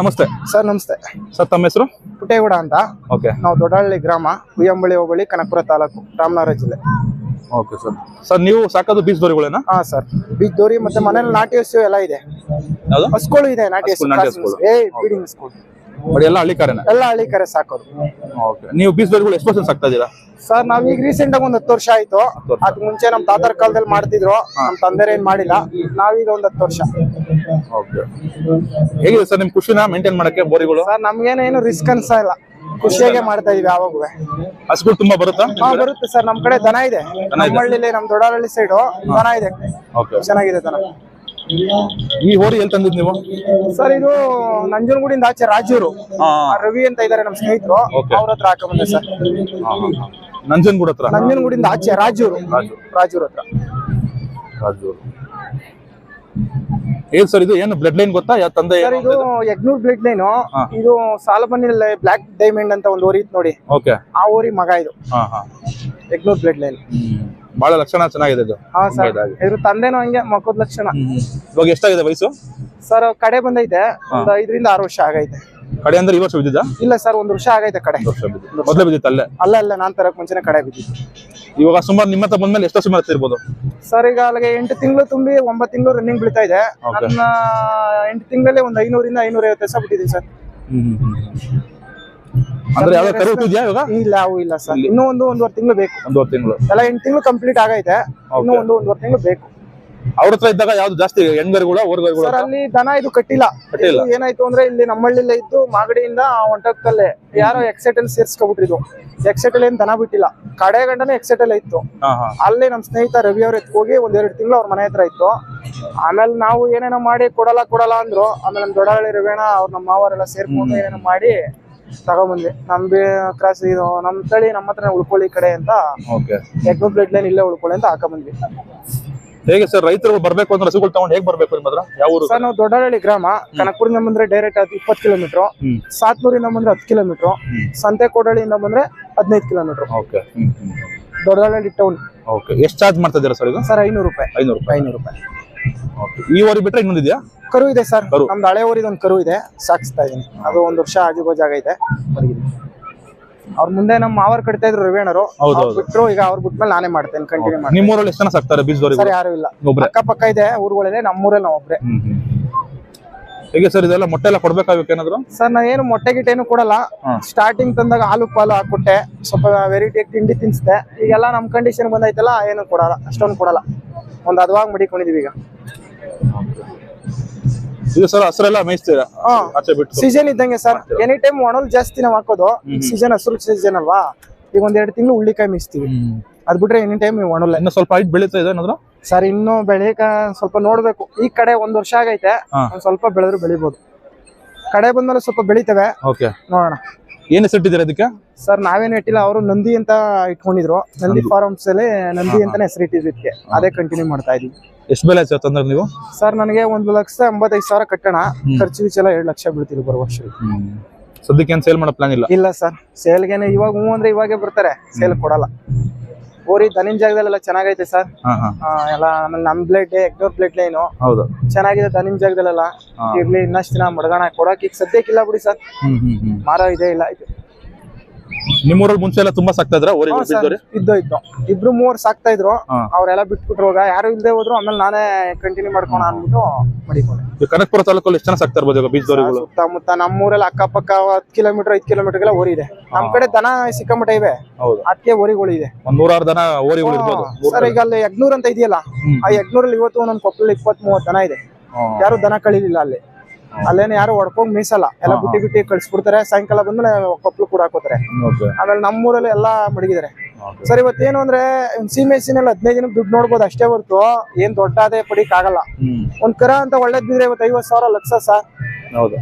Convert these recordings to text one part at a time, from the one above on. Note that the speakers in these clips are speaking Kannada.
ನಮಸ್ತೆ. ಸರ್ ನಮಸ್ತೆ. ಸರ್ ತಮ್ಮ ಹೆಸರು? ಪುಟ್ಟೇಗೌಡ ಅಂತ. ಓಕೆ. ನಾವು ದೊಡ್ಡಹಳ್ಳಿ ಗ್ರಾಮ ಉಯ್ಯಂಬಳಿ ಹೋಬಳಿ ಕನಕಪುರ ತಾಲೂಕು ರಾಮನಗರ ಜಿಲ್ಲೆ. Okay sir. ಸರ್ ನೀವು ಸಾಕೋದು ಬೀಚ್ ದೋರಿಗಳೇನಾ? ಹಾ ಸರ್. ಬೀಚ್ ದೋರಿ ಮತ್ತೆ ಮನೇಲಿ ನಾಟಿ ಹಸು ಎಲ್ಲ ಇದೆ. ಯಾವುದು? ಹಸ್ಗಳು ಇದೆ ನಾಟಿ ಹಸು ನಾಟಿ ಏ ಬೀಡಿಂಗ್ ಹಸ್ಗಳು ಎಲ್ಲ ಹಳ್ಳಿ ಕಾರೇನ ಎಲ್ಲ ಹಳ್ಳಿ ಕರೆ ಸಾಕೋದು. ಓಕೆ. ನೀವು ಬೀಚ್ ದೋರಿಗಳು ಎಷ್ಟು ವರ್ಷ ಸಾಕ್ತಾ ಇದ್ದೀರಾ? ಸರ್ ನಾವೀಗ ರೀಸೆಂಟ್ ಆಗಿ ಒಂದ್ ಹತ್ತು ವರ್ಷ ಆಯ್ತು. ಅದ್ ಮುಂಚೆ ನಮ್ ತಾತರ ಕಾಲದಲ್ಲಿ ಮಾಡ್ತಿದ್ರು. ನಮ್ ತಂದೆ ಏನ್ ಮಾಡಿಲ್ಲ. ನಾವೀಗ ಒಂದ್ ಹತ್ತು ವರ್ಷ. ಓಕೆ ಹೇಗಿದೆ ಸರ್ ನಿಮ್ ಖುಷಿನ ಮೇಂಟೈನ್ ಮಾಡಕ್ಕೆ ಬೋರಿಗಳು? ಸರ್ ನಮ್ಗೇನೇನು ರಿಸ್ಕ್ ಅನ್ಸಾ ಇಲ್ಲ. ಖುಷಿಯಾಗೆ ಮಾಡ್ತಾ ಇದೀವಿ ಯಾವಾಗೂ ಹಸುಗಳು ತುಂಬಾ ಬರುತ್ತಾ? ಹಾ ಬರುತ್ತೆ ಸರ್. ನಮ್ ಕಡೆ ದನ ಇದೆ. ಹಳ್ಳಿಲಿ ನಮ್ ದೊಡ್ಡಹಳ್ಳಿ ಸೈಡು ದನ ಇದೆ. ಓಕೆ ಚೆನ್ನಾಗಿದೆ ದನ. ಈ ಹೋರಿ ಎಲ್ಲಿ ತಂದಿದ್ ನೀವು? ಸರ್ ಇದು ನಂಜನಗೂಡಿಂದ ಆಚೆ ರಾಜೂರು. ಹಾ. ಆ ರವಿ ಅಂತ ಇದಾರೆ ನಮ್ಮ ಸ್ನೇಹಿತರು. Okay. ಅವ್ರ ಹತ್ರ ಹಾಕೊಂಬಂದೆ ಸರ್. ನಂಜನಗೂಡ ಹತ್ರ? ನಂಜನಗೂಡಿಂದ ಆಚೆ ರಾಜೂರು. ರಾಜೂರು ಹತ್ರ. ರಾಜೂರು. ಏನ್ ಸರ್ ಇದು? ಏನು ಬ್ಲಡ್ ಲೈನ್ ಗೊತ್ತಾ? ಯಾವ ತಂದೆ ಸರ್ ಇದು ಯಗ್ನೂರ್ ಬ್ಲಡ್ ಲೈನ್. ಇದು ಸಾಲಬನ್ನಿಲ್ ಬ್ಲಾಕ್ ಡೈಮಂಡ್ ಅಂತ ಒಂದು ಓರಿ ಇತ್ತು ನೋಡಿ. ಓಕೆ. ಆ ಓರಿ ಮಗ ಇದು. ಯಗ್ನೂರ್ ಬ್ಲಡ್ ಲೈನ್ ಬಹಳ ಲಕ್ಷಣ ಚೆನ್ನಾಗಿದೆ ಇದು. ಹಾ ಸರ್. ಇದ್ರ ತಂದೆನೂ ಹಂಗೆ ಮಕ್ಕದ ಲಕ್ಷಣ. ಇವಾಗ ಎಷ್ಟಾಗಿದೆ ವಯಸ್ಸು? ಸರ್ ಕಡೆ ಬಂದೈತೆ. ಒಂದು ಐದರಿಂದ ಆರು ವರ್ಷ ಆಗೈತೆ. ಕಡೆ ಅಂದ್ರೆ ಈ ವರ್ಷ ಬಿದ್ದಿದ್ದ? ಇಲ್ಲ ಸರ್ ಒಂದ್ ವರ್ಷ ಆಗೈತೆ ಕಡೆ. ಮೊದಲೇ ಬಿದ್ದಿತ್ತು ಅಲ್ಲೇ ಅಲ್ಲ ಅಲ್ಲ ನಾನ್ ತರಕ್ ಮುಂಚೆನೆ ಕಡೆ ಬಿದ್ದಿತ್ತು ಇವಾಗ ಸುಮಾರು ನಿಮ್ಮ ಹತ್ರ ಬಂದ್ಮೇಲೆ ಎಷ್ಟು ಸುಮಾರು ಇರ್ಬೋದು ಸರ್ ಈಗ ಅಲ್ಲಿಗೆ ಎಂಟು ತಿಂಗಳು ತುಂಬಿ ಒಂಬತ್ತು ತಿಂಗಳು ರನ್ನಿಂಗ್ ಬೀಳ್ತಾ ಇದೆ. ನನ್ನ ಎಂಟು ತಿಂಗಳಲ್ಲಿ ಒಂದು ಐನೂರಿಂದ ಐನೂರ ಐವತ್ತು ವರ್ಷ ಬಿಟ್ಟಿದ್ದೀನಿ ಸರ್ ಅಂದ್ರೆ ಯಾವ ಕರು ಇವಾಗ? ಇಲ್ಲ ಅವು ಇಲ್ಲ ಸರ್. ಇನ್ನೂ ಒಂದು ಒಂದೂವರೆ ತಿಂಗಳು ಬೇಕು. ಒಂದೂವರೆ ತಿಂಗಳು. ಎಲ್ಲ ಎಂಟು ತಿಂಗಳು ಕಂಪ್ಲೀಟ್ ಆಗೈತೆ. ಇನ್ನೂ ಒಂದು ಒಂದೂವರೆ ತಿಂಗಳು ಬೇಕು. ಅವ್ರ ಹತ್ರ ಇದ್ದಾಗ ಯಾವ್ದು ಜಾಸ್ತಿ ಹೆಣ್ಗರುಗಳ ಸರ್ ಅಲ್ಲಿ ದನ ಇದು ಕಟ್ಟಿಲ್ಲ. ಕಟ್ಟಿಲ್ಲ. ಇದು ಏನಾಯ್ತು ಅಂದ್ರೆ ಇಲ್ಲಿ ನಮ್ಮಳ್ಳಿಲೇ ಇದ್ದು ಮಾಗಡಿಯಿಂದ ಹೊಂಟಕ್ಕಲ್ಲೇ ಯಾರೋ ಎಕ್ಸೆಟಲ್ ಎಕ್ಸೆಟ್ ಅಲ್ಲಿ ಏನ್ ದನ ಬಿಟ್ಟಿಲ್ಲ. ಕಡೆ ಗಂಟನೆ ಎಕ್ಸೆಟ್ ಅಲ್ಲೇ ಇತ್ತು. ಹಾ ಹಾ. ಅಲ್ಲಿ ನಮ್ಮ ಸ್ನೇಹಿತ ರವಿ ಅವ್ರ ಹೋಗಿ ಒಂದ್ ಎರಡು ತಿಂಗಳು ಅವ್ರ ಮನೆ ಹತ್ರ ಇತ್ತು. ಆಮೇಲೆ ನಾವು ಏನೇನೋ ಮಾಡಿ ಕೊಡಲ್ಲ ಕೊಡಲ್ಲ ಅಂದ್ರು. ಆಮೇಲೆ ನಮ್ಮ ದೊಡ್ಡಹಳ್ಳಿ ರವೇಣ ಅವ್ರ ನಮ್ಮ ಮಾವರೆಲ್ಲ ಸೇರ್ಕೊಂಡು ಏನೇನೋ ಮಾಡಿ ತಗೊಂಬಂದ್ವಿ. ನಮ್ ಕ್ರಾಸ್ ಇದು ನಮ್ ತಳಿ ನಮ್ಮ ಹತ್ರ ಉಳ್ಕೊಳ್ಳಿ ಕಡೆ ಅಂತ. ಓಕೆ ಎಗ್ ಬ್ಲಡ್ ಲೈನ್ ಇಲ್ಲೇ ಉಳ್ಕೊಳ್ಳಿ ಅಂತ ಹಾಕೊಂಬಂದ್ವಿ. ಹೇಗೆ ಸರ್ ರೈತರು ಬರ್ಬೇಕು ಅಂದ್ರೆ ಹಸುಗಳು ತಗೊಂಡು ಹೇಗೆ ಬರ್ಬೇಕು ನಿಮ್ಮ ಹತ್ರ? ಯಾವ ಊರು ಸರ್? ನಾವು ದೊಡ್ಡಹಳ್ಳಿ ಗ್ರಾಮ. ಕನಕಪುರದಿಂದ ಬಂದ್ರೆ ಡೈರೆಕ್ಟ್ ಆಗಿ ಇಪ್ಪತ್ತು ಕಿಲೋಮೀಟರ್ ಸಾತ್ನೂರಿನ ಸಾತ್ನೂರಿಂದ ಬಂದ್ರೆ ಹತ್ತು ಕಿಲೋಮೀಟರ್ ಸಂತೆಕೋಡಳ್ಳಿಯಿಂದ ಬಂದ್ರೆ ಹದಿನೈದು kilometre okay. Doddahalli town okay. ಎಷ್ಟು ಚಾರ್ಜ್ ಮಾಡ್ತಾ ಇದ್ದೀರಾ ಸರ್ ಈಗ ಸರ್ ಐನೂರು ರೂಪಾಯಿ. ಐನೂರು ರೂಪಾಯಿ. ಐನೂರು ರೂಪಾಯಿ. ಓಕೆ. ಈ ಊರಿ ಬಿಟ್ರೆ ಇನ್ನೊಂದಿದ್ಯಾ ಕರು ಇದೆ ಸರ್. ನಮ್ದು ಹಳೆ ಊರಿದ ಒಂದು ಕರು ಇದೆ. ಸಾಕಿಸ್ತಾ ಇದೀನಿ. ಅದು ಒಂದು ವರ್ಷ ಆಜು ಆಗೈತೆ ಮಲಗಿದೆ ಅವ್ರ ಮುಂದೆ ನಮ್ಮ ಮಾವರ್ ಕಟ್ತಾ ಇದ್ರು ರವಿಯಣ್ಣರು ಬಿಟ್ಟರು. ಬಿಟ್ರು ಈಗ ಅವ್ರ ಬಿಟ್ಮೇಲೆ ನಾನೇ ಮಾಡ್ತೇನೆ ಕಂಟಿನ್ಯೂ ಮಾಡ್ತೀನಿ. ನಿಮ್ಮ ಊರಲ್ಲಿ ಎಷ್ಟು ಜನ ಸಾಕ್ತಾರೆ ಬೀಚ್ ಸರ್ ಯಾರು ಇಲ್ಲ. ಅಕ್ಕ ಪಕ್ಕ ಇದೆ ಊರುಗಳಿದೆ ನಮ್ಮೂರಲ್ಲಿ ನಾವು ಒಬ್ರೆ ಹೇಗೆ ಸರ್ ಇದೆಲ್ಲ ಮೊಟ್ಟೆ ಎಲ್ಲ ಕೊಡ್ಬೇಕಾಗಬೇಕು ಏನಾದ್ರು? ಸರ್ ನಾ ಏನು ಮೊಟ್ಟೆ ಗಿಟ್ಟೆ ಏನು ಕೊಡಲ್ಲ. ಸ್ಟಾರ್ಟಿಂಗ್ ತಂದಾಗ ಹಾಲು ಪಾಲು ಹಾಕ್ಬಿಟ್ಟೆ ಸ್ವಲ್ಪ ವೆರೈಟಿ ತಿಂಡಿ ತಿನ್ಸ್ದೆ. ಈಗೆಲ್ಲ ನಮ್ ಕಂಡೀಷನ್ ಬಂದೈತಲ್ಲ ಏನು ಕೊಡಲ್ಲ ಅಷ್ಟೊಂದು ಕೊಡಲ್ಲ. ಒಂದ್ ಹದವಾಗಿ ಮಡಿಕೊಂಡಿದೀವಿ ಈಗ. ಇದು ಸರ್ ಹಸ್ರೆಲ್ಲ ಮೇಯಿಸ್ತೀರಾ? ಹಾ. ಆಚೆ ಬಿಟ್ಟು. ಸೀಸನ್ ಇದ್ದಂಗೆ ಸರ್. ಎನಿ ಟೈಮ್ ಒಣಲ್ ಜಾಸ್ತಿ ನಾವ್ ಹಾಕೋದು ಸೀಸನ್ ಹಸಿರು ಸೀಸನ್ ಅಲ್ವಾ? ಈಗ ಒಂದ್ ಎರಡು ತಿಂಗಳು ಉಳ್ಳಿಕಾಯಿ ಮೀಸ್ತೀವಿ ಅದ್ ಬಿಟ್ರೆ ಎನಿ ಟೈಮ್ ಒಣಲ್ಲ ಇನ್ನು ಸ್ವಲ್ಪ ಹೈಟ್ ಬೆಳೀತಾ ಇದೆ ಏನಾದ್ರು? ಸರ್ ಇನ್ನು ಬೆಳೆಯಕ ಸ್ವಲ್ಪ ನೋಡ್ಬೇಕು. ಈ ಕಡೆ ಒಂದ್ ವರ್ಷ ಆಗೈತೆ. ಒಂದ್ ಸ್ವಲ್ಪ ಬೆಳೆದ್ರು ಬೆಳಿಬಹುದು ಕಡೆ ಬಂದ್ಮೇಲೆ ಸ್ವಲ್ಪ ಬೆಳಿತವೆ. ಓಕೆ ನೋಡೋಣ. ಏನು ಹೆಸರಿಟ್ಟಿದ್ದೀರಾ ಅದಕ್ಕೆ ಸರ್ ನಾವೇನು ಇಟ್ಟಿಲ್ಲ. ಅವರು ನಂದಿ ಅಂತ ಇಟ್ಕೊಂಡಿದ್ರು. ನಂದಿ ಫಾರ್ಮ್ಸ್ ಅಲ್ಲಿ ನಂದಿ ಅಂತಾನೆ ಹೆಸರು ಅದೇ ಕಂಟಿನ್ಯೂ ಮಾಡ್ತಾ ಇದೀವಿ ಎಷ್ಟು ಬೆಲೆ ಆಯ್ತು ತಂದ್ರೆ ನೀವು? ಸರ್ ನನಗೆ ಒಂದು ಲಕ್ಷ ಎಂಬತ್ತೈದು ಸಾವಿರ ಕಟ್ಟೋಣ. ಖರ್ಚು ಗಿಚ್ಚೆಲ್ಲ ಎರಡು ಲಕ್ಷ ಬೀಳ್ತಿದ್ರು ಬರುವ ವರ್ಷ. ಸದ್ಯಕ್ಕೆ ಏನು ಸೇಲ್ ಮಾಡೋ ಪ್ಲಾನ್ ಇಲ್ಲ? ಇಲ್ಲ ಸರ್ ಸೇಲ್ಗೆನೆ ಇವಾಗ ಹ್ಞೂ ಅಂದ್ರೆ ಇವಾಗೆ ಬರ್ತಾರೆ ಸೇಲ್ ಕೊಡಲ್ಲ. ಓರಿ ದನಿನ್ ಜಾಗದಲ್ಲೆಲ್ಲ ಚೆನ್ನಾಗೈತೆ ಸರ್. ಹಾ ಎಲ್ಲ ಆಮೇಲೆ ನಮ್ ಬ್ಲೇಡ್ ಎಕ್ಟೋರ್ ಬ್ಲೇಡ್ ಲೈನು. ಹೌದು. ಚೆನ್ನಾಗಿದೆ ದನಿನ್ ಜಾಗದಲ್ಲೆಲ್ಲ. ಇರ್ಲಿ ಇನ್ನಷ್ಟು ದಿನ ಮಡ್ಗಣ ಕೊಡಕ್ ಈಗ ಸದ್ಯಕ್ಕಿಲ್ಲ ಬಿಡಿ ಸರ್. ಹ್ಮ್ ಹ್ಮ್ ಹ್ಮ್. ಮಾರೋ ಇದೆ ಇಲ್ಲ. ಇದು ನಿಮ್ಮೂರಲ್ಲಿ ಮುಂಚೆ ಎಲ್ಲ ತುಂಬಾ ಸಾಕ್ತಾ ಇದ್ರ? ಇದ್ದು ಇದ್ದು ಇಬ್ರು ಮೂವರು ಸಾಕ್ತಾ ಇದ್ರು. ಅವ್ರೆಲ್ಲ ಬಿಟ್ಬಿಟ್ರು ಇವಾಗ. ಯಾರು ಇಲ್ಲದೆ ಹೋದ್ರು ಆಮೇಲೆ ನಾನೇ ಕಂಟಿನ್ಯೂ ಮಾಡ್ಕೋಣ ಅನ್ಬಿಟ್ಟು ಮಡಿಕೊಂಡೆ. ಕನಕಪುರ ತಾಲೂಕಲ್ಲಿ ಎಷ್ಟು ಜನ ಸಾಕ್ತಾ ಇರ್ಬೋದು ದೋರಿಗಳು ಸುತ್ತಮುತ್ತ ನಮ್ಮೂರಲ್ಲಿ ಅಕ್ಕಪಕ್ಕ ಹತ್ತು ಕಿಲೋಮೀಟರ್ ಐದು ಕಿಲೋಮೀಟರ್ಗೆಲ್ಲ ಓರಿ ಇದೆ. ನಮ್ ಕಡೆ ದನ ಸಿಕ್ಕಾಮಟ ಇವೆ. ಹೌದು. ಅದಕ್ಕೆ ಓರಿಗಳು ಇದೆ. ಒಂದ್ ನೂರಾರು ದನ ಓರಿಗಳು ಇರ್ಬೋದು. ಸರ್ ಈಗ ಅಲ್ಲಿ ಯಗ್ನೂರ್ ಅಂತ ಇದೆಯಲ್ಲ. ಆ ಯಗ್ನೂರಲ್ಲಿ ಇವತ್ತು ಒಂದೊಂದು ಕೊಪ್ಪಳ ಇಪ್ಪತ್ತ್ ಮೂವತ್ತು ದನ ಇದೆ. ಯಾರು ದನ ಕಳಿಲಿಲ್ಲ ಅಲ್ಲಿ. ಅಲ್ಲೇನು ಯಾರು ಹೊಡ್ಕೊಂಡ್ ಮೀಸಲ್ಲ. ಎಲ್ಲ ಗುಟ್ಟಿ ಬಿಟ್ಟಿ ಕಳ್ಸಿಬಿಡ್ತಾರೆ ಸಾಯಂಕಾಲ ಬಂದ್ಮೇಲೆ ಕೊಪ್ಪಳು ಕೂಡ ಹಾಕೋತಾರೆ. ಆಮೇಲೆ ನಮ್ಮೂರಲ್ಲಿ ಎಲ್ಲಾ ಮಡಗಿದ್ದಾರೆ. ಸರ್ ಇವತ್ತೇನು ಅಂದ್ರೆ ಸೀಮೆ ಸೀನಲ್ಲಿ ಹದಿನೈದು ಜನಕ್ಕೆ ದುಡ್ಡು ನೋಡ್ಬೋದು ಅಷ್ಟೇ ಹೊರತು. ಏನ್ ದೊಡ್ಡ ಆದಾಯ ಪಡಿಕ್ ಆಗಲ್ಲ. ಒಂದ್ ಕರ ಅಂತ ಒಳ್ಳೇದ್ ಬಿದ್ರೆ ಇವತ್ತು ಐವತ್ ಸಾವಿರ ಲಕ್ಷ ಸರ್. ಹೌದು.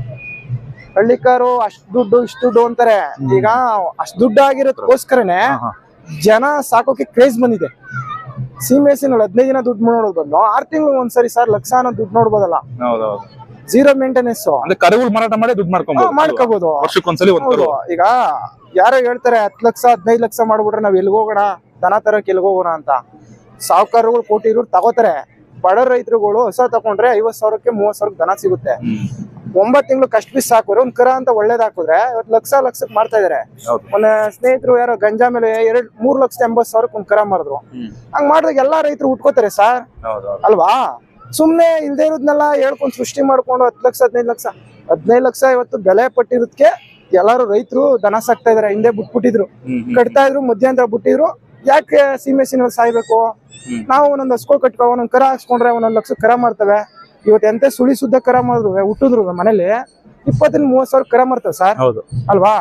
ಹಳ್ಳಿಕಾರು ಅಷ್ಟ್ ದುಡ್ಡು ಇಷ್ಟು ದುಡ್ಡು ಅಂತಾರೆ. ಈಗ ಅಷ್ಟ್ ದುಡ್ಡು ಆಗಿರೋದಕ್ಕೋಸ್ಕರನೇ. ಜನ ಸಾಕೋಕೆ ಕ್ರೇಜ್ ಬಂದಿದೆ. ಸೀಮೆ ಹಸಿನಲ್ಲಿ ಹದಿನೈದು ದಿನ ದುಡ್ಡು ನೋಡೋದು ಬದಲು ಆರ್ ತಿಂಗಳು ಒಂದ್ಸರಿ ಸರ್ ಲಕ್ಷ ಅನ್ನೋ ದುಡ್ಡು ನೋಡ್ಬೋದಲ್ಲ? ಜೀರೋ ಮೇಂಟೆನೆನ್ಸ್ ಅಂದ್ರೆ ಕರುಗಳು ಮಾರಾಟ ಮಾಡಿ ದುಡ್ಡು ಮಾಡ್ಕೊಬೋದು. ಮಾಡ್ಕೋಬಹುದು ವರ್ಷಕ್ಕೊಂದ್ಸಲಿ ಒಂದ್ ಕರು. ಈಗ ಯಾರೋ ಹೇಳ್ತಾರೆ ಹತ್ತು ಲಕ್ಷ ಹದಿನೈದು ಲಕ್ಷ ಮಾಡ್ಬಿಟ್ರೆ ನಾವ್ ಎಲ್ಗ್ ಹೋಗೋಣ? ದನ ತರಕ್ ಎಲ್ಗ್ ಹೋಗೋಣ ಅಂತ. ಸಾವುಕಾರಗಳು ಕೋಟಿ ಇರೋರು ತಗೋತಾರೆ. ಬಡ ರೈತರುಗಳು ಹೊಸ ತಗೊಂಡ್ರೆ ಐವತ್ ಸಾವಿರಕ್ಕೆ ಮೂವತ್ ಸಾವಿರಕ್ಕೆ ದನ ಸಿಗುತ್ತೆ. ಹ್ಮ್ ಒಂಬತ್ ತಿಂಗಳು ಕಷ್ಟ ಬಿಸ್ ಹಾಕಿದ್ರೆ ಒಂದ್ ಕರ ಅಂತ ಒಳ್ಳೇದ್ ಹಾಕಿದ್ರೆ ಇವತ್ತು ಲಕ್ಷ ಲಕ್ಷಕ್ಕೆ ಮಾಡ್ತಾ ಇದಾರೆ. ಒಂದ್ ಮೊನ್ನೆ ಸ್ನೇಹಿತರು ಯಾರೋ ಗಂಜಾ ಮೇಲೆ ಎರಡ್ ಮೂರ್ ಲಕ್ಷದ ಎಂಬತ್ ಸಾವಿರಕ್ಕೆ ಒಂದ್ ಕರ ಮಾಡಿದ್ರು ಹಂಗ್ ಮಾಡಿದಾಗ ಎಲ್ಲಾ ರೈತರು ಉಟ್ಕೋತಾರೆ ಸರ್. ಅಲ್ವಾ? ಸುಮ್ನೆ ಇಲ್ದೇ ಇರೋದ್ನೆಲ್ಲ ಹೇಳ್ಕೊಂಡು ಸೃಷ್ಟಿ ಮಾಡ್ಕೊಂಡು ಹತ್ತು ಲಕ್ಷ ಹದಿನೈದು ಲಕ್ಷ. ಹದಿನೈದು ಲಕ್ಷ ಇವತ್ತು ಬೆಲೆ ಪಟ್ಟಿರೋದಕ್ಕೆ ಎಲ್ಲಾರು ರೈತರು ದನ ಸಾಕ್ತಾ ಇದಾರೆ ಹಿಂದೆ ಬಿಟ್ಬಿಟ್ಟಿದ್ರು. ಕಟ್ತಾ ಇದ್ರು ಮಧ್ಯಂತರ ಬಿಟ್ಟಿದ್ರು. ಯಾಕೆ ಸೀಮೆ ಸಿನಿಮಾ ಸಾಯ್ಬೇಕು? ನಾವು ಒಂದೊಂದು ಹಸ್ಕೋ ಕಟ್ಕೋ ಒಂದೊಂದ್ ಕರ ಹಾಕ್ಸ್ಕೊಂಡ್ರೆ ಒಂದೊಂದ್ ಲಕ್ಷ ಕರ ಮಾಡ್ತವೆ ಇವತ್ತು ಎಂತ ಸುಳಿ ಸುದ್ದ ಕರ ಮಾಡಿದ್ರು ಹುಟ್ಟಿದ್ರು ಮನೇಲಿ? ಇಪ್ಪತ್ತಿನ ಮೂವತ್ ಸಾವಿರ ಕರ ಮಾಡ್ತವೆ ಸರ್. ಹೌದು. ಅಲ್ವಾ?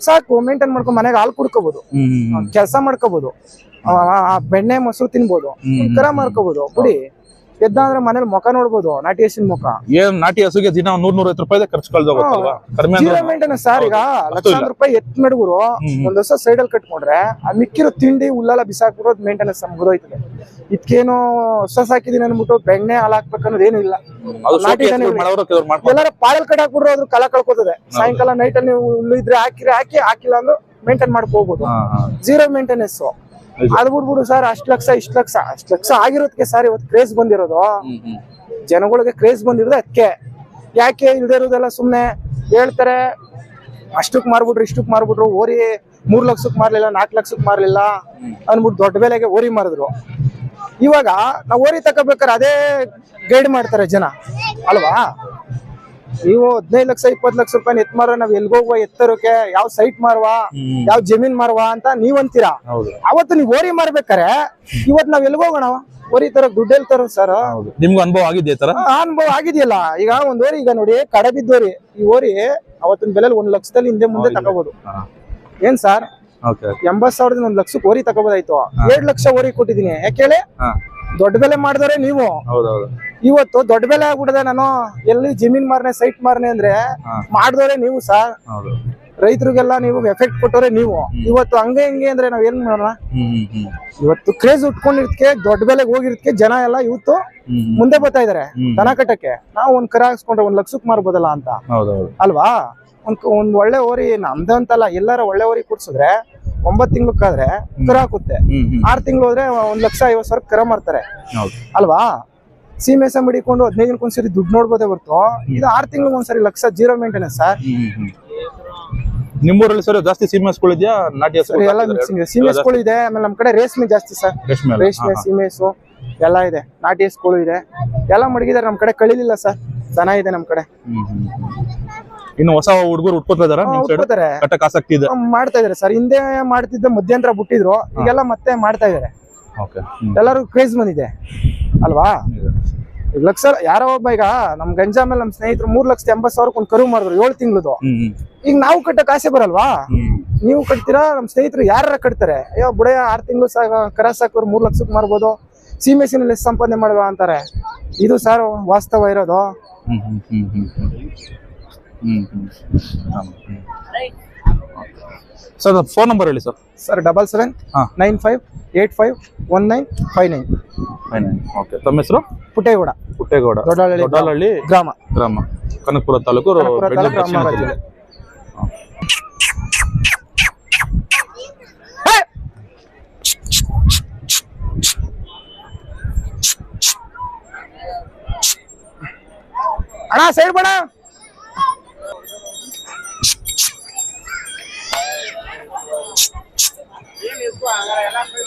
ಸಾಕು ಮೇಂಟೈನ್ ಮಾಡ್ಕೊಂಡು ಮನೆಗೆ ಹಾಲು ಕುಡ್ಕೋಬಹುದು ಕೆಲಸ ಮಾಡ್ಕೋಬಹುದು ಆ ಬೆಣ್ಣೆ ಮೊಸರು ತಿನ್ಬೋದು. ಕರ ಮಾಡ್ಕೋಬಹುದು ಕುಡಿ. ಎದ್ದ ಅಂದ್ರೆ ಮನೇಲಿ ಮುಖ ನೋಡ್ಬೋದು ನಾಟಿ ಹಸಿನ ಮುಖ. ಏನ್ ನಾಟಿ ಹಸುಗೆ ದಿನ ನೂರ್ ನೂರ ಐವತ್ತು ರೂಪಾಯಿ ಖರ್ಚು ಕಳ್ದೋಗುತ್ತಲ್ವಾ ಕಡಿಮೆ ಜೀರೋ ಅಂದ್ರೆ ಮೇಂಟೆನೆನ್ಸ್ ಸರ್ ಈಗ ಲಕ್ಷ ಲಕ್ಷಾಂತರ ರೂಪಾಯಿ ಎತ್ ಮೆಡ್ಗುರು. ಒಂದ್ ಹೊಸ ಸೈಡ್ ಅಲ್ಲಿ ಕಟ್ಕೊಂಡ್ರೆ ಆ ಮಿಕ್ಕಿರೋ ತಿಂಡಿ ಹುಲ್ಲೆಲ್ಲ ಬಿಸಾಕ್ಬಿಡೋದ್ ಮೇಂಟೆನೆನ್ಸ್ ಮುಗಿದೋಯ್ತದೆ. ಇದಕ್ಕೇನು ಹೊಸ ಸಾಕಿದೀನಿ ಅನ್ಬಿಟ್ಟು ಬೆಣ್ಣೆ ಹಾಲು ಹಾಕ್ಬೇಕು ಅನ್ನೋದು ಏನು ಇಲ್ಲ ಅದು ನಾಟಿ. ಮಾಡೋರು ಕೆಲವ್ರು ಮಾಡ್ಕೊಂಡು ಎಲ್ಲಾರ ಪಾಳಲ್ ಕಟ್ ಹಾಕ್ಬಿಟ್ರು ಅದ್ರ ಕಲ ಕಳ್ಕೊತದೆ. ಸಾಯಂಕಾಲ ನೈಟ್ ಅಲ್ಲಿ ನೀವು ಹುಲ್ಲು ಇದ್ರೆ ಹಾಕಿದ್ರೆ ಹಾಕಿ ಹಾಕಿಲ್ಲ ಅಂದ್ರೆ ಮೇಂಟೈನ್ ಮಾಡ್ಕೋಬಹುದು ಜೀರೋ ಮೇಂಟೆನೆನ್ಸ್. ಅದು ಬಿಡ್ಬಿಡು ಸರ್ ಅಷ್ಟ್ ಲಕ್ಷ ಇಷ್ಟ್ ಲಕ್ಷ ಅಷ್ಟ್ ಲಕ್ಷ ಆಗಿರೋದಕ್ಕೆ ಸರ್ ಇವತ್ತು ಕ್ರೇಜ್ ಬಂದಿರೋದು. ಜನಗಳಿಗೆ ಕ್ರೇಜ್ ಬಂದಿರೋದು ಅದಕ್ಕೆ ಯಾಕೆ ಇಲ್ದೇ ಇರೋದೆಲ್ಲ ಸುಮ್ನೆ ಹೇಳ್ತಾರೆ ಅಷ್ಟಕ್ ಮಾರ್ಬಿಟ್ರು ಇಷ್ಟಕ್ ಮಾರ್ಬಿಟ್ರು ಓರಿ ಮೂರ್ ಲಕ್ಷಕ್ ಮಾರ್ಲಿಲ್ಲ ನಾಲ್ಕು ಲಕ್ಷಕ್ ಮಾರ್ಲಿಲ್ಲ ಅನ್ಬಿಟ್ಟು ದೊಡ್ಡ ಬೆಲೆಗೆ ಓರಿ ಮಾರಿದ್ರು. ಇವಾಗ ನಾವು ಓರಿ ತಗೋಬೇಕಾದ್ರೆ ಅದೇ ಗೈಡ್ ಮಾಡ್ತಾರೆ ಜನ. ಅಲ್ವಾ? ನೀವು ಹದಿನೈದು ಲಕ್ಷ ಇಪ್ಪತ್ತು ಲಕ್ಷ ರೂಪಾಯಿ ಎತ್ ಮಾರ ನಾವ್ ಎಲ್ಗೋಗುವ ಎತ್ತರಕ್ಕೆ ಯಾವ ಸೈಟ್ ಮಾರುವ. ಯಾವ ಜಮೀನ್ ಮಾರುವ ಅಂತ ನೀವ್ ಅಂತೀರಾ ಅವತ್ತು ನೀವು ಓರಿ ಮಾರ್ಬೇಕಾರೆ ಇವತ್ ನಾವ್ ಎಲ್ಗೋಗೋಣ ಓರಿ ತರ ದುಡ್ಡು ಎಲ್ ಸರ್ ಹೌದು. ನಿಮ್ಗೂ ಅನುಭವ ಆಗಿದೆ ಈ ತರ? ಅನುಭವ ಆಗಿದೆಯಲ್ಲ. ಈಗ ಒಂದ್ ಓರಿ ಈಗ ನೋಡಿ ಕಡೆ ಬಿದ್ದೋರಿ. ಈ ಓರಿ ಅವತ್ತಿನ ಬೆಲೆಲಿ ಒಂದ್ ಲಕ್ಷದಲ್ಲಿ ಹಿಂದೆ ಮುಂದೆ ತಗೋಬಹುದು ಏನ್ ಸರ್ ಎಂಬತ್ ಸಾವಿರದ ಒಂದ್ ಲಕ್ಷಕ್ಕೆ ಓರಿ ತಗೋಬೋದಾಯ್ತು. ಎರಡ್ ಲಕ್ಷ ಓರಿ ಕೊಟ್ಟಿದೀನಿ. ಯಾಕೆ ದೊಡ್ಡ ಬೆಲೆ ಮಾಡಿದ್ರೆ ನೀವು. ಇವತ್ತು ದೊಡ್ಡ ಬೆಲೆ ಆಗ್ಬಿಡದೆ ನಾನು ಎಲ್ಲಿ ಜಮೀನ್ ಮಾರನೆ ಸೈಟ್ ಮಾರನೆ ಅಂದ್ರೆ. ಮಾಡಿದವ್ರೆ ನೀವು ಸರ್ ರೈತರಿಗೆಲ್ಲ ನೀವು ಎಫೆಕ್ಟ್ ಕೊಟ್ಟವ್ರೆ ನೀವು. ಇವತ್ತು ಹಂಗೆ ಹಿಂಗೆ ಅಂದ್ರೆ ನಾವ್ ಏನ್ ಮಾಡೋಣ? ಇವತ್ತು ಕ್ರೇಜ್ ಉಟ್ಕೊಂಡಿರೋದಕ್ಕೆ ದೊಡ್ಡ ಬೆಲೆಗೆ ಹೋಗಿರ್ದಕ್ಕೆ ಜನ ಎಲ್ಲ ಇವತ್ತು. ಮುಂದೆ ಬರ್ತಾ ಇದಾರೆ. ದನ ಕಟ್ಟಕ್ಕೆ. ನಾವು ಒಂದ್ ಕರ ಹಾಕ್ಸ್ಕೊಂಡ್ರೆ ಒಂದ್ ಲಕ್ಷಕ್ ಮಾರ್ಬೋದಲ್ಲ ಅಂತ. ಅಲ್ವಾ? ಒಂದ್ ಒಂದ್ ಒಳ್ಳೆ ಓರಿ ನಮ್ದಂತಲ್ಲ ಎಲ್ಲಾರ ಒಳ್ಳೆ ಓರಿ ಕುಡ್ಸಿದ್ರೆ ಒಂಬತ್ ತಿಂಗ್ಳಕ್ಕಾದ್ರೆ ಕರ ಹಾಕುತ್ತೆ. ಆರ್ ತಿಂಗಳು ಹೋದ್ರೆ ಒಂದ್ ಲಕ್ಷ ಐವತ್ ಸಾವಿರ ಕರ ಮಾರ್ತಾರೆ. ಅಲ್ವಾ? ಸೀಮೆ ಸಮ್ ಹಿಡಿಕೊಂಡು ಹದಿನೈದು ದಿನಕ್ಕೆ ಒಂದ್ಸರಿ ದುಡ್ಡು ನೋಡ್ಬೋದೇ ಹೊರ್ತು. ಇದು ಆರ್ ತಿಂಗಳಿಗೆ ಒಂದ್ಸರಿ ಲಕ್ಷ ಜೀರೋ ಮೇಂಟೆನೆನ್ಸ್ ಸರ್. ನಿಮ್ಮೂರಲ್ಲಿ ಸರ್ ಜಾಸ್ತಿ ಸೀಮೆ ಇದೆಯಾ? ನಾಟಿ ಹಸುಗಳು ಎಲ್ಲ ಮಿಕ್ಸಿಂಗ್ ಇದೆ. ಸೀಮೆ ಹಸ್ಗಳು ಇದೆ ಆಮೇಲೆ ನಮ್ ಕಡೆ ರೇಷ್ಮೆ ಜಾಸ್ತಿ ಸರ್. ರೇಷ್ಮೆ ಅಲ್ಲ? ರೇಷ್ಮೆ ಹಾ, ಎಲ್ಲ ಇದೆ. ನಾಟಿ ಹಸ್ಗಳು ಇದೆ. ಎಲ್ಲ ಮಡಗಿದ್ದಾರೆ ನಮ್ ಕಡೆ ಕಳಿಲಿಲ್ಲ ಸರ್. ದನ ಇದೆ ನಮ್ ಕಡೆ. ಹ್ಮ್ ಹ್ಮ್ ಹ್ಮ್. ಇನ್ನು ಹೊಸ ಹುಡುಗರು ಉಟ್ಕೋತಾ ಇದಾರ ನಿಮ್ ಸೈಡ್ ಉಟ್ಕೋತಾರೆ. ಕಟ್ಟಕ್ ಆಸಕ್ತಿ ಇದೆ? ಮಾಡ್ತಾ ಇದಾರೆ ಸರ್. ಹಿಂದೆ ಮಾಡ್ತಿದ್ದ ಮಧ್ಯಂತರ ಬಿಟ್ಟಿದ್ರು. ಈಗೆಲ್ಲ ಮತ್ತೆ ಮಾಡ್ತಾ ಇದಾರೆ. ಓಕೆ ಎಲ್ಲರೂ ಕ್ರೇಜ್ ಬಂದಿದೆ. ಅಲ್ವಾ? ಈಗ ಲಕ್ಷ ಯಾರೋ ಒಬ್ಬ ಈಗ ನಮ್ ಗಂಜಾ ಮೇಲೆ ನಮ್ ಸ್ನೇಹಿತರು ಮೂರ್ ಲಕ್ಷದ ಎಂಬತ್ ಸಾವಿರಕ್ಕೆ ಒಂದ್ ಕರು ಮಾಡಿದ್ರು ಏಳು ತಿಂಗಳದು. ಈಗ ನಾವು ಕಟ್ಟ ಆಸೆ ಬರಲ್ವಾ? ನೀವು ಕಟ್ತೀರಾ ನಮ್ ಸ್ನೇಹಿತರು ಯಾರ ಕಟ್ತಾರೆ? ಅಯ್ಯೋ ಬುಡೆಯ ಆರ್ ತಿಂಗಳು ಕರ ಸಾಕೋರು ಮೂರ್ ಲಕ್ಷಕ್ಕೆ ಮಾರ್ಬೋದು. ಸಿಮೆಸಿನಲ್ಲಿ ಎಷ್ಟು ಸಂಪಾದನೆ ಮಾಡುವ ಅಂತಾರೆ? ಇದು ಸರ್ ವಾಸ್ತವ ಇರೋದು. ಸರ್ ಫೋನ್ ನಂಬರ್ ಹೇಳಿ sir. Sir double seven. Nine five eight five one nine five nine five nine okay ತಮ್ಮ ಹೆಸರು? ಪುಟ್ಟೇಗೌಡ. ಪುಟ್ಟೇಗೌಡ. ದೊಡ್ಡಹಳ್ಳಿ ದೊಡ್ಡಹಳ್ಳಿ ಗ್ರಾಮ. ಗ್ರಾಮ. ಕನಕಪುರ ತಾಲೂಕು ಅಣ್ಣ ಸೈಡ್ ಬೇಡ 不管了。